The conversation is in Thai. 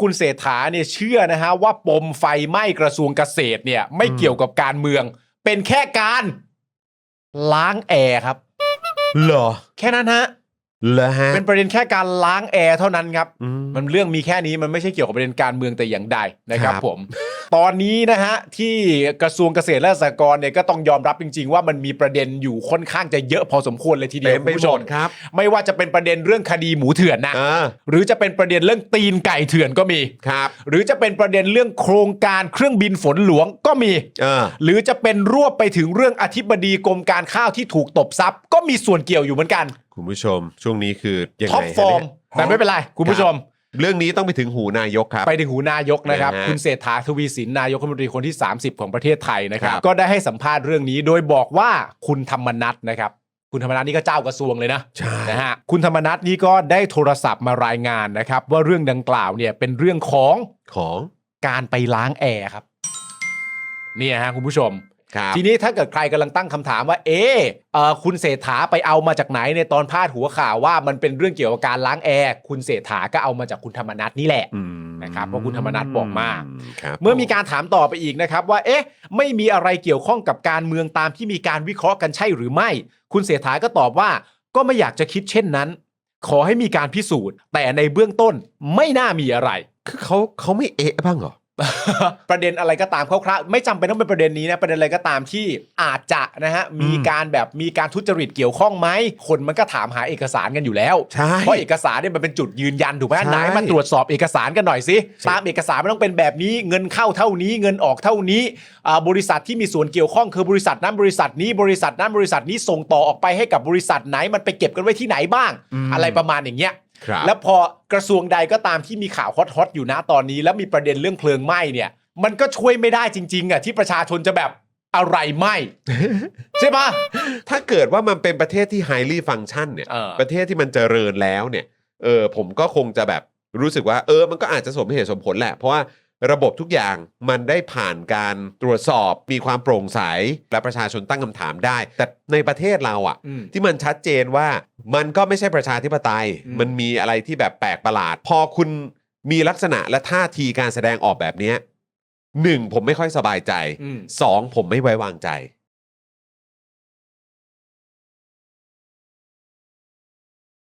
คุณเศรษฐาเนี่ยเชื่อนะฮะว่าปมไฟไหม้กระทรวงเกษตรเนี่ย ไม่เกี่ยวกับการเมือง เป็นแค่การ ล้างแอร์ครับ เหรอ แค่นั้นฮะ เหรอฮะ เป็นประเด็นแค่การล้างแอร์เท่านั้นครับ อืมมันเรื่องมีแค่นี้มันไม่ใช่เกี่ยวกับประเด็นการเมืองแต่อย่างใดนะครับครับ ผม ตอนนี้นะฮะที่กระทรวงเกษตรและสหกรณ์เนี่ยก็ต้องยอมรับจริง ๆ ว่ามันมีประเด็นอยู่ค่อนข้างจะเยอะพอสมควรเลยทีเดียเต็วมไปคุณผู้หชมมดครับไม่ว่าจะเป็นประเด็นเรื่องคดีหมูเถื่อนนะอ่าหรือจะเป็นประเด็นเรื่องตีนไก่เถื่อนก็มี ครับ หรือจะเป็นประเด็นเรื่องโครงการเครื่องบินฝนหลวงก็มี เออ หรือจะเป็นรวบไปถึงเรื่องอธิบดีกรมการข้าวที่ถูกตบทรัพย์ ก็มีส่วนเกี่ยวอยู่เหมือนกัน คุณผู้ชมช่วงนี้คือยังท็อไงปฮะฟอร์มเนี่ยแต่ไม่เป็นไร คุณผู้ชม เรื่องนี้ต้องไปถึงหูนายกครับ ไปถึงหูนายกนะครับ นะฮะคุณเศรษฐาทวีสินนายกรัฐมนตรีคนที่ 30 ของประเทศไทยนะครับ ครับ ก็ได้ให้สัมภาษณ์เรื่องนี้โดยบอกว่าคุณธรรมนัทนะครับ คุณธรรมนัทนี่ก็เจ้ากระทรวงเลยนะ ใช่ นะฮะคุณธรรมนัทนี่ก็ได้โทรศัพท์มารายงานนะครับ ว่าเรื่องดังกล่าวเนี่ยเป็นเรื่องของของ การไปล้างแอร์ครับ เนี่ยฮะคุณผู้ชมครับ ทีนี้ถ้าเกิดใครกำลังตั้งคำถามว่า เอ๊ะเอ่อคุณเศรษฐาไปเอามาจากไหนในตอนพาดหัวข่าวว่ามันเป็นเรื่องเกี่ยวกับการล้างแอร์คุณเศรษฐาก็เอามาจากคุณธรรมนัทนี่แหละอืมนะครับเพราะคุณธรรมนัสบอกมาครับเมื่อมีการถามต่อไปอีกนะครับว่า เอ๊ะ ไม่มีอะไรเกี่ยวข้องกับการเมืองตามที่มีการวิเคราะห์กันใช่หรือไม่ คุณเศรษฐาก็ตอบว่า ก็ไม่อยากจะคิดเช่นนั้น ขอให้มีการพิสูจน์ แต่ในเบื้องต้นไม่น่ามีอะไร คือเขาเขาไม่เอะบ้างเหรอ ประเด็นอะไรก็ตามคร่าวๆไม่จำเป็นต้องเป็นประเด็นนี้นะประเด็นอะไรก็ตามที่อาจจะนะฮะมีการแบบมีการทุจริตเกี่ยวข้องไหมคนมันก็ถามหาเอกสารกันอยู่แล้ว ใช่ เพราะเอกสารเนี่ยมันเป็นจุดยืนยันถูกไหมใช่ไหนมาตรวจสอบเอกสารกันหน่อยสิตามเอกสารมันต้องเป็นแบบนี้เงินเข้าเท่านี้เงินออกเท่านี้อ่าบริษัทที่มีส่วนเกี่ยวข้องคือบริษัทนั้นบริษัทนี้บริษัทนั้นบริษัทนี้ส่งต่อออกไปให้กับบริษัทไหนมันไปเก็บกันไว้ที่ไหนบ้าง อะไรประมาณอย่างเงี้ย ครับแล้วพอกระทรวงใดก็ตามที่มีข่าวฮอตๆอยู่นะตอนนี้ แล้วมีประเด็นเรื่องเพลิงไหม้เนี่ย มันก็ช่วยไม่ได้จริง ๆอะที่ประชาชนจะแบบอะไรไหม้ใช่ปะ ถ้าเกิดว่ามันเป็นประเทศที่ highly function เนี่ย เออ ประเทศที่มันเจริญแล้วเนี่ย เออผมก็คงจะแบบรู้สึกว่า เออ มันก็อาจจะสมเหตุสมผลแหละ เพราะว่า ระบบทุกอย่างมันได้ผ่านการตรวจสอบมีความโปร่งใส และประชาชนตั้งคำถามได้ แต่ในประเทศเราอะอืม ที่มันชัดเจนว่ามันก็ไม่ใช่ประชาธิปไตย อืม มันมีอะไรที่แบบแปลกประหลาด พอคุณมีลักษณะและท่าทีการแสดงออกแบบเนี้ยหนึ่งผมไม่ค่อยสบายใจอืม สองผมไม่ไว้วางใจ